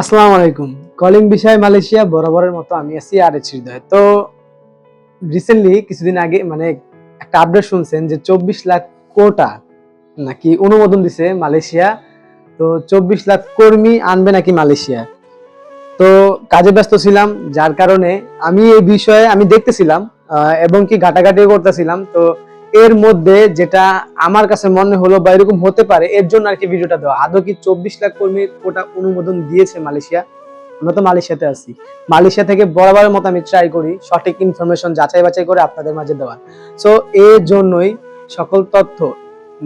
আসসালামু আলাইকুম। কলিং বিষয় মালয়েশিয়া বরাবরের মতো আমি আছি আর এইচ হৃদয় তো রিসেন্টলি কিছুদিন আগে মানে একটা আপডেট শুনছেন যে চব্বিশ লাখ কোটা নাকি অনুমোদন দিছে মালয়েশিয়া। তো চব্বিশ লাখ কর্মী আনবে নাকি মালয়েশিয়া। তো কাজে ব্যস্ত ছিলাম, যার কারণে আমি এই বিষয়ে আমি দেখতেছিলাম এবং কি ঘাটাঘাটিও করতেছিলাম। তো এর মধ্যে যেটা আমার কাছে মনে হলো বা এরকম হতে পারে, এর জন্য আর কি ভিডিওটা দেওয়া। আদৌ কি চব্বিশ লাখ কর্মীর কোটা অনুমোদন দিয়েছে মালয়েশিয়া? আমরা তো মালয়েশিয়াতে আছি। মালয়েশিয়া থেকে বরাবরের মতো আমি ট্রাই করি, সঠিক ইনফরমেশন যাচাই বাছাই করে আপনাদের মাঝে দেওয়ার। সো এর জন্যই সকল তথ্য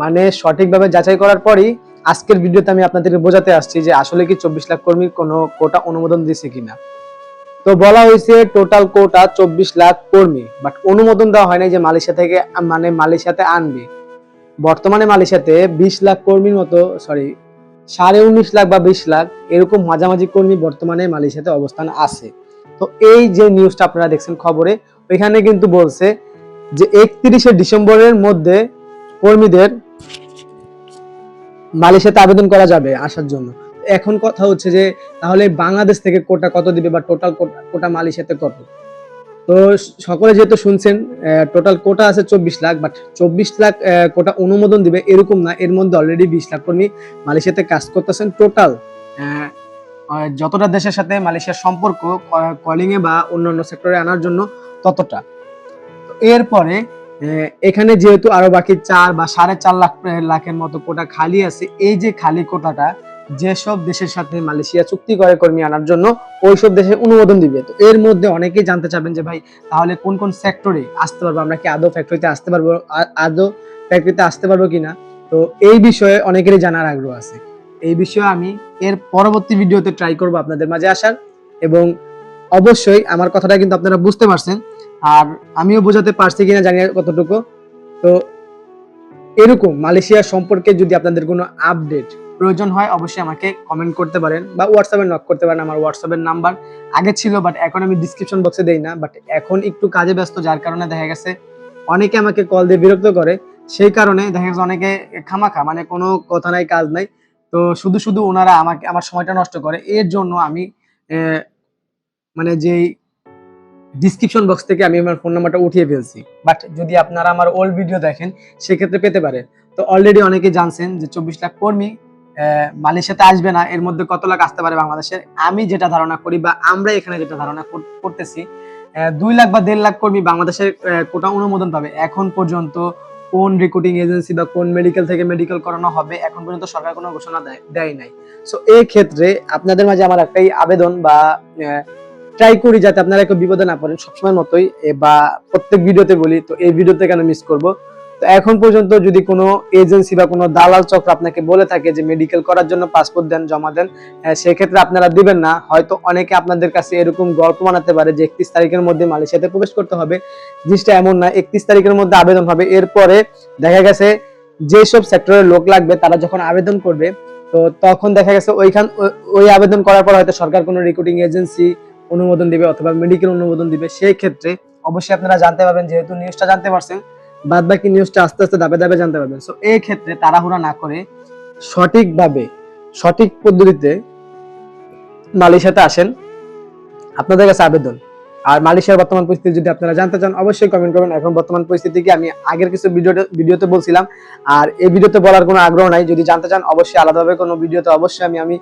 মানে সঠিকভাবে যাচাই করার পরই আজকের ভিডিওতে আমি আপনাদেরকে বোঝাতে আসছি যে আসলে কি চব্বিশ লাখ কর্মীর কোনো কোটা অনুমোদন দিয়েছে কিনা। তো বলা হয়েছে টোটাল কোটা চব্বিশ লাখ কর্মী বাট অনুমোদন দেওয়া হয় নাই যে মালয়েশিয়া থেকে মানে মালয়েশিয়াতে আনবে। বর্তমানে মালয়েশিয়াতে বিশ লাখ কর্মীর মতো সরি সাড়ে উনিশ লাখ বা বিশ লাখ এরকম মাঝামাঝি কর্মী বর্তমানে মালয়েশিয়াতে অবস্থান আছে। তো এই যে নিউজটা আপনারা দেখছেন খবরে, ওইখানে কিন্তু বলছে যে একত্রিশে ডিসেম্বরের মধ্যে কর্মীদের মালয়েশিয়াতে আবেদন করা যাবে আসার জন্য। এখন কথা হচ্ছে যে, তাহলে বাংলাদেশ থেকে কোটা কত দিবে বা টোটাল কোটা মালয়েশিয়াতে কত? তো সকলে যেহেতু শুনছেন টোটাল কোটা আছে চব্বিশ লাখ বাট চব্বিশ লাখ কোটা অনুমোদন দিবে এরকম না, এর মধ্যে অলরেডি বিশ লাখ কর্মী মালয়েশিয়াতে কাজ করতেছেন টোটাল যতটা দেশের সাথে মালয়েশিয়ার সম্পর্ক কলিং এ বা অন্যান্য সেক্টরে আনার জন্য ততটা। এরপরে এখানে যেহেতু আরও বাকি চার বা সাড়ে চার লাখ লাখের মতো কোটা খালি আছে, এই যে খালি কোটাটা যেসব দেশের সাথে মালয়েশিয়া চুক্তি করে কর্মী আনার জন্য ওইসব দেশে অনুমোদন দিবে। তো এর মধ্যে অনেকেই জানতে চাবেন যে, ভাই, তাহলে কোন কোন সেক্টরে আসতে পারব? আমরা কি আদৌ ফ্যাক্টরিতে আসতে পারব? আদৌ ফ্যাক্টরিতে আসতে পারব কিনা? তো এই বিষয়ে অনেকেরই জানার আগ্রহ আছে। এই বিষয়ে আমি এর পরবর্তী ভিডিওতে ট্রাই করব আপনাদের মাঝে আসার এবং অবশ্যই আমার কথাটা কিন্তু আপনারা বুঝতে পারছেন। আর আমিও বোঝাতে পারছি কিনা জানি কতটুকু। তো এরকম মালয়েশিয়া সম্পর্কে যদি আপনাদের কোনো আপডেট প্রয়োজন হয়, অবশ্যই আমাকে কমেন্ট করতে পারেন বা হোয়াটসঅ্যাপে নক করতে পারেন, আমার হোয়াটসঅ্যাপের নাম্বার আগে ছিল বাট এখন আমি ডিসক্রিপশন বক্সে দেই না বাট এখন একটু কাজে ব্যস্ত, যার কারণে দেখা গেছে অনেকে আমাকে কল দিয়ে বিরক্ত করে। সেই কারণে দেখা গেছে অনেকে খামাখা মানে কোনো কথা নাই, কাজ নাই। তো শুধু শুধু ওনারা আমাকে, আমার সময়টা নষ্ট করে। এর জন্য আমি মানে যেই ডিসক্রিপশন বক্স থেকে আমি আমার ফোন নাম্বারটা উঠিয়ে ফেলছি। বাট যদি আপনারা আমার ওল্ড ভিডিও দেখেন, সেক্ষেত্রে পেতে পারেন তো অলরেডি অনেকে জানছেন যে চব্বিশ লাখ কর্মী মালয়েশিয়াতে আসবে না, এর মধ্যে কত লাখ আসতে পারে বাংলাদেশের আমি যেটা ধারণা করি বা আমরা এখানে যেটা ধারণা করতেছি দুই লাখ বা দেড় লাখ কর্মী বাংলাদেশের কোটা অনুমোদন পাবে। এখন পর্যন্ত কোন রিক্রুটিং এজেন্সি বা কোন মেডিকেল থেকে মেডিকেল করানো হবে, এখন পর্যন্ত সরকার কোনো ঘোষণা দেয়- দেয় নাই। সো এই ক্ষেত্রে আপনাদের মাঝে আমার একটাই আবেদন বা ট্রাই করি যাতে আপনারা একটু বিপদে না পড়েন সবসময় মতোই বা প্রত্যেক ভিডিওতে বলি, তো এই ভিডিওতে কেন মিস করব? তো এখন পর্যন্ত যদি কোনো এজেন্সি বা কোনো দালাল চক্র আপনাকে বলে থাকে যে মেডিকেল করার জন্য পাসপোর্ট দেন, জমা দেন সেক্ষেত্রে আপনারা দিবেন না। হয়তো অনেকে আপনাদের কাছে এরকম গল্প বানাতে পারে যে একত্রিশ তারিখের মধ্যে মালয়েশিয়াতে প্রবেশ করতে হবে। জিনিসটা এমন না, একত্রিশ তারিখের মধ্যে আবেদন হবে। এরপরে দেখা গেছে যেসব সেক্টরের লোক লাগবে, তারা যখন আবেদন করবে, তো তখন দেখা গেছে ওইখান ওই- আবেদন করার পর হয়তো সরকার কোনো রিক্রুটিং এজেন্সি অনুমোদন দিবে অথবা মেডিকেল অনুমোদন দিবে। সেই ক্ষেত্রে অবশ্যই আপনারা জানতে পারবেন, যেহেতু নিউজটা জানতে পারছেন বাদ বাকি নিউজটা আস্তে আস্তে ধাপে ধাপে জানতে পারবেন। সো এই ক্ষেত্রে তাড়াহুড়া না করে সঠিকভাবে, সঠিক পদ্ধতিতে মালয়েশিয়াতে আসেন। আপনাদের কাছে আবেদন। আর মালয়েশিয়ার বর্তমান পরিস্থিতি যদি আপনারা জানতে চান, অবশ্যই কমেন্ট করবেন। এখন বর্তমান পরিস্থিতি কি? আমি আগের কিছু ভিডিওতে ভিডিওতে বলছিলাম। আর এই ভিডিওতে বলার কোনো আগ্রহ নাই। যদি জানতে চান, অবশ্যই আলাদাভাবে কোনো ভিডিওতে অবশ্যই আমি আমি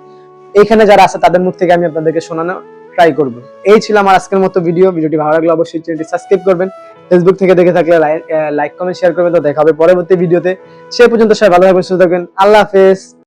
এখানে যারা আছে, তাদের মুখ থেকে আমি আপনাদেরকে শোনানো ট্রাই করব। এই ছিল আমার আজকের মতো ভিডিও ভিডিওটি ভালো লাগলে অবশ্যই চ্যানেলটি সাবস্ক্রাইব করবেন। ফেসবুক থেকে দেখে থাকলে লাইক কমেন্ট শেয়ার করবেন, তো দেখাবে পরবর্তী ভিডিওতে। সে পর্যন্ত সবাই ভালো থাকবেন, সুস্থ থাকবেন। আল্লাহ হাফেজ।